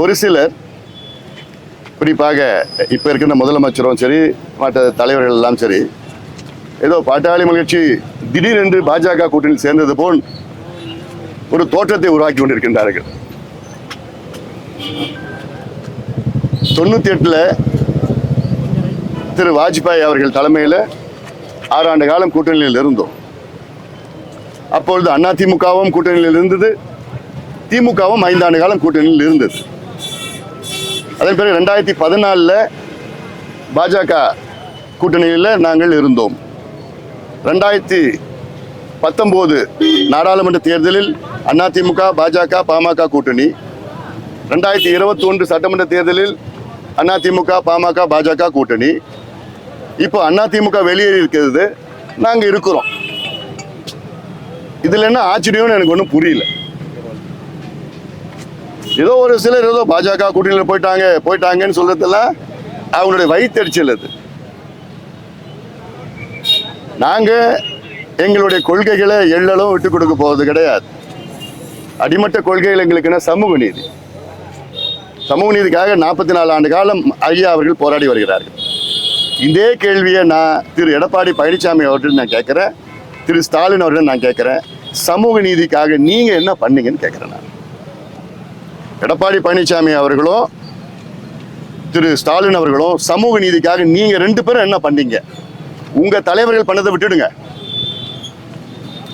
ஒரு சிலர் குறிப்பாக இப்போ இருக்கின்ற முதலமைச்சரும் சரி மற்ற தலைவர்கள் எல்லாம் சரி ஏதோ பாட்டாளி மகிழ்ச்சி திடீரென்று பாஜக கூட்டணியில் சேர்ந்தது போல் ஒரு தோற்றத்தை உருவாக்கி கொண்டிருக்கின்றார்கள். தொண்ணூத்தி எட்டுல திரு வாஜ்பாய் அவர்கள் தலைமையில் ஆறாண்டு காலம் கூட்டணியில் இருந்தோம். அப்பொழுது அதிமுகவும் கூட்டணியில் இருந்தது. திமுகவும் ஐந்தாண்டு காலம் கூட்டணியில் இருந்தது. அதன் பிறகு ரெண்டாயிரத்தி பதினாலில் பாஜக கூட்டணியில் நாங்கள் இருந்தோம். ரெண்டாயிரத்தி பத்தொம்போது நாடாளுமன்ற தேர்தலில் அதிமுக பாஜக பாமக கூட்டணி. ரெண்டாயிரத்தி இருபத்தி ஒன்று சட்டமன்ற தேர்தலில் அதிமுக பாமக பாஜக கூட்டணி. இப்போ அதிமுக வெளியேறி இருக்கிறது. நாங்கள் இருக்கிறோம். இதில் என்ன ஆச்சரியம்னு எனக்கு ஒன்றும் புரியல. ஏதோ ஒரு சிலர் ஏதோ பாஜக கூட்டணியில் போயிட்டாங்க போயிட்டாங்கன்னு சொல்றதெல்லாம் அவங்களுடைய வயிற்றுச்சல் அது. நாங்கள் எங்களுடைய கொள்கைகளை எள்ளலும் விட்டு கொடுக்க போவது கிடையாது. அடிமட்ட கொள்கைகள் எங்களுக்கு என்ன? சமூக நீதி. சமூக நீதிக்காக நாற்பத்தி நாலு ஆண்டு காலம் ஐயா அவர்கள் போராடி வருகிறார்கள். இதே கேள்வியை நான் திரு எடப்பாடி பழனிசாமி அவர்கள் நான் கேட்குறேன் திரு ஸ்டாலின் அவர்கள் நான் கேட்குறேன். சமூக நீதிக்காக நீங்கள் என்ன பண்ணீங்கன்னு கேட்குறேன் நான். எடப்பாடி பழனிசாமி அவர்களும் திரு ஸ்டாலின் அவர்களும் சமூக நீதிக்காக நீங்கள் ரெண்டு பேரும் என்ன பண்ணீங்க? உங்கள் தலைவர்கள் பண்ணதை விட்டுடுங்க.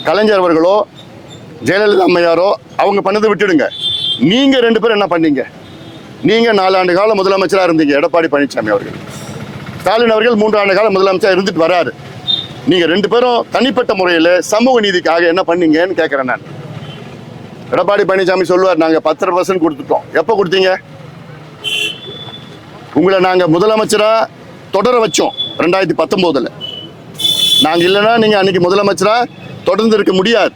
கலைஞர் அவர்களோ ஜெயலலிதா அம்மையாரோ அவங்க பண்ணதை விட்டுடுங்க. நீங்க ரெண்டு பேரும் என்ன பண்ணீங்க? நீங்க நாலாண்டு காலம் முதலமைச்சராக இருந்தீங்க எடப்பாடி பழனிசாமி அவர்கள். ஸ்டாலின் அவர்கள் மூன்றாண்டு காலம் முதலமைச்சராக இருந்துட்டு வராரு. நீங்க ரெண்டு பேரும் தனிப்பட்ட முறையில் சமூக நீதிக்காக என்ன பண்ணீங்கன்னு கேட்குறேன் நான். எடப்பாடி பழனிசாமி சொல்லுவார் நாங்கள் பத்தரை பர்சன்ட் கொடுத்துட்டோம். எப்போ கொடுத்தீங்க? உங்களை நாங்கள் முதலமைச்சராக தொடர வச்சோம் ரெண்டாயிரத்தி பத்தொம்போதில். நாங்கள் இல்லைன்னா நீங்கள் அன்றைக்கி முதலமைச்சராக தொடர்ந்து இருக்க முடியாது.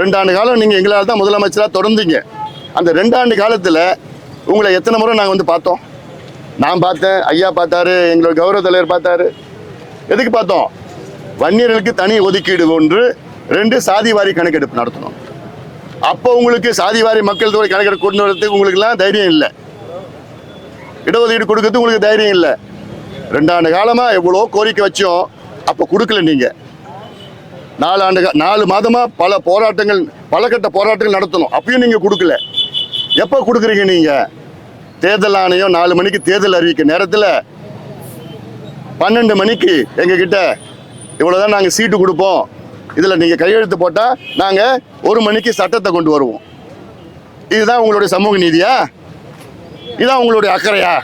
ரெண்டாண்டு காலம் நீங்கள் எங்களால் தான் முதலமைச்சராக தொடர்ந்தீங்க. அந்த ரெண்டாண்டு காலத்தில் உங்களை எத்தனை முறை நாங்கள் வந்து பார்த்தோம்? நான் பார்த்தேன் ஐயா பார்த்தாரு எங்களோட கௌரவ தலைவர் பார்த்தாரு. எதுக்கு பார்த்தோம்? வன்னியர்களுக்கு தனி ஒதுக்கீடு ஒன்று ரெண்டு சாதி வாரி கணக்கெடுப்பு நடத்தணும். அப்போ உங்களுக்கு சாதிவாரி மக்கள் தொகை கணக்கெடு கொண்டு வரதுக்கு உங்களுக்குலாம் தைரியம் இல்லை. இடஒதுக்கீடு கொடுக்கறதுக்கு உங்களுக்கு தைரியம் இல்லை. ரெண்டாண்டு காலமாக எவ்வளோ கோரிக்கை வச்சோம். அப்போ கொடுக்கல நீங்கள் நாலு ஆண்டு கா- நாலு மாதமாக பல போராட்டங்கள் பல கட்ட போராட்டங்கள் நடத்தணும். அப்பயும் நீங்கள் கொடுக்கல. எப்போ கொடுக்குறீங்க நீங்கள் தேர்தல் ஆணையம் நாலு மணிக்கு தேர்தல் அறிவிக்க நேரத்தில் பன்னெண்டு மணிக்கு எங்ககிட்ட இவ்வளோதான் நாங்கள் சீட்டு கொடுப்போம். இதில் நீங்கள் கையெழுத்து போட்டால் நாங்கள் ஒரு மணிக்கு சட்டத்தை கொண்டு வருவோம். இதுதான் உங்களுடைய சமூக நீதியா? இதான் உங்களுடைய அக்கறையா?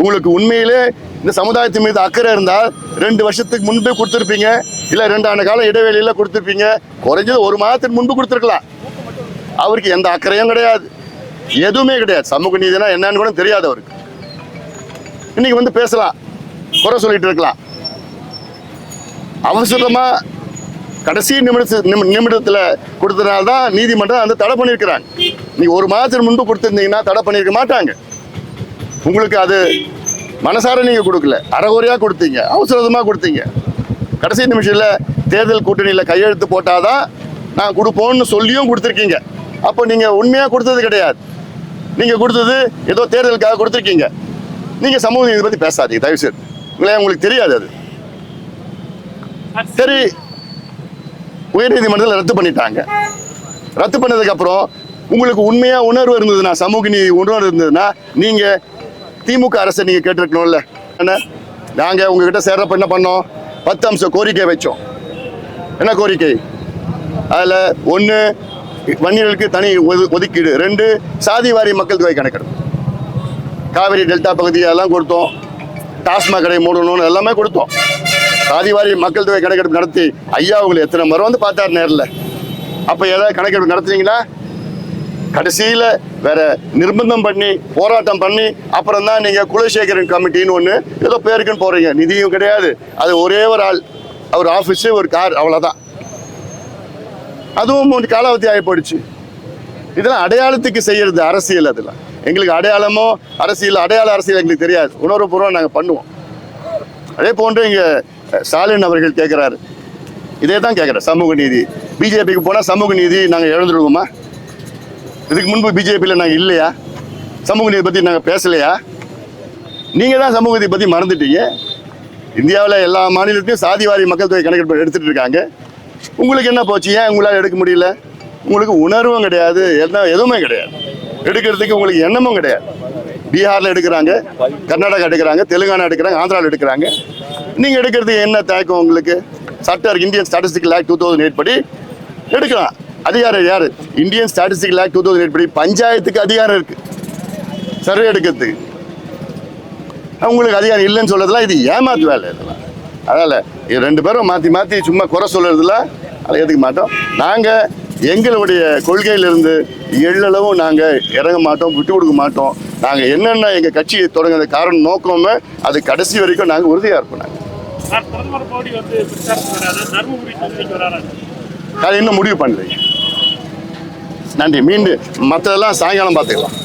உங்களுக்கு உண்மையிலே இந்த சமுதாயத்தின் மீது அக்கறை இருந்தால் ரெண்டு வருஷத்துக்கு முன்பே கொடுத்துருப்பீங்க இல்லை ரெண்டு ஆண்டு காலம் இடைவெளியில் கொடுத்துருப்பீங்க குறைஞ்சது ஒரு மாதத்துக்கு முன்பு கொடுத்துருக்கலாம். அவருக்கு எந்த அக்கறையும் கிடையாது. எதுவுமே கிடையாது. சமூக நீதினா என்னன்னு கூட தெரியாது அவருக்கு. இன்னைக்கு வந்து பேசலாம் குறை சொல்லிட்டு இருக்கலாம். அவசரமாக கடைசி நிமிடத்து நிமி- நிமிடத்துல கொடுத்தனால தான் நீதிமன்றம் அந்த தடை பண்ணியிருக்கிறாங்க. நீ ஒரு மாதத்துக்கு முன்பு கொடுத்துருந்தீங்கன்னா தடை பண்ணியிருக்க மாட்டாங்க. உங்களுக்கு அது மனசார நீங்கள் கொடுக்கல. அறகுறையாக கொடுத்தீங்க. அவசரமாக கொடுத்தீங்க. கடைசி நிமிஷத்தில் தேர்தல் கூட்டணியில் கையெழுத்து போட்டாதான் நான் கொடுப்போம்னு சொல்லியும் கொடுத்துருக்கீங்க. அப்போ நீங்கள் உண்மையாக கொடுத்தது கிடையாது. நீங்கள் கொடுத்தது ஏதோ தேர்தலுக்காக கொடுத்துருக்கீங்க. நீங்கள் சமூக நீதி பற்றி பேசாதீங்க தயவு செய்து உங்களே உங்களுக்கு தெரியாது அது. சரி உயர்நீதிமன்றத்தில் ரத்து பண்ணிட்டாங்க. ரத்து பண்ணதுக்கப்புறம் உங்களுக்கு உண்மையாக உணர்வு இருந்ததுன்னா சமூக நீதி உணர்வு இருந்ததுன்னா நீங்கள் திமுக அரசை நீங்கள் கேட்டிருக்கணும்ல. என்ன? நாங்கள் உங்ககிட்ட சேர்றப்ப என்ன பண்ணோம்? பத்து அம்ச கோரிக்கை வச்சோம். என்ன கோரிக்கை? அதில் ஒன்று வன்னியர்களுக்கு தனி ஒது- ஒதுக்கீடு. ரெண்டு சாதி வாரி மக்கள் தொகை கணக்கெடுப்பு. காவிரி டெல்டா பகுதி அதெல்லாம் கொடுத்தோம். டாஸ்மாக் கடை மூடணும்னு எல்லாமே கொடுத்தோம். சாதிவாரி மக்கள் தொகை கணக்கெடுப்பு நடத்தி ஐயா உங்களை எத்தனை முறை வந்து பார்த்தாரு நேரில். அப்போ ஏதாவது கணக்கெடுப்பு நடத்துனீங்களா? கடைசியில் வேற நிர்பந்தம் பண்ணி போராட்டம் பண்ணி அப்புறம் தான் நீங்கள் குலசேகரன் கமிட்டின்னு ஒன்று ஏதோ பேருக்குன்னு போகிறீங்க நிதியும் கிடையாது. அது ஒரே ஒரு ஆள். அவர் ஆஃபீஸு ஒரு கார் அவ்வளோதான் அதுவும் ஒரு காலாவதி ஆகி போயிடுச்சு இதெல்லாம் அடையாளத்துக்கு செய்கிறது அரசியல் அதெல்லாம் எங்களுக்கு அடையாளமோ அரசியல் அடையாள அரசியல் எங்களுக்கு தெரியாது. உணர்வுபூர்வம் நாங்கள் பண்ணுவோம். அதே போன்று இங்கே ஸ்டாலின் அவர்கள் கேட்குறாரு. இதே தான் கேட்குறேன் சமூக நீதி. பிஜேபிக்கு போனால் சமூக நீதி நாங்கள் இழந்துடுவோமா இதுக்கு முன்பு பிஜேபியில் நாங்கள் இல்லையா? சமூக நீதி பற்றி நாங்கள் பேசலையா? நீங்கள் தான் சமூக நீதி பற்றி மறந்துட்டீங்க. இந்தியாவில் எல்லா மாநிலத்தையும் சாதிவாரி மக்கள் தொகை கணக்கெடுப்பு எடுத்துகிட்டு இருக்காங்க. உங்களுக்கு என்ன போச்சு? ஏன் உங்களால் எடுக்க முடியல? உங்களுக்கு உணர்வும் கிடையாது என்ன எதுவுமே கிடையாது. எடுக்கிறதுக்கு உங்களுக்கு எண்ணமும் கிடையாது. பீகாரில் எடுக்கிறாங்க கர்நாடகா எடுக்கிறாங்க தெலுங்கானா எடுக்கிறாங்க ஆந்திராவில் எடுக்கிறாங்க. நீங்கள் எடுக்கிறது என்ன தயக்கம் உங்களுக்கு? சட்டம் Indian statistic lake two thousand eight படி எடுக்கலாம். அதிகாரம் யார்? Indian statistic lake two thousand eight படி பஞ்சாயத்துக்கு அதிகாரம் இருக்குது சர்வே எடுக்கிறதுக்கு உங்களுக்கு அதிகாரம் இல்லைன்னு சொல்கிறதுலாம் இது ஏமாத்து வேலை இதெல்லாம். அதனால் இது ரெண்டு பேரும் மாற்றி மாற்றி சும்மா குறை சொல்றதுல அதை ஏற்றுக்க மாட்டோம். நாங்கள் எங்களுடைய கொள்கையிலிருந்து எள்ளளவும் நாங்கள் இறங்க மாட்டோம் விட்டு கொடுக்க மாட்டோம். நாங்கள் என்னென்ன எங்கள் கட்சியை தொடங்குற காரணம் நோக்கமே அது கடைசி வரைக்கும் நாங்கள் உறுதியாக இருப்போம் நாங்கள் அதை இன்னும் முடிவு பண்ணலைங்க. நன்றி. மீண்டும் மற்றதெல்லாம் சாயங்காலம் பார்த்துக்கலாம்.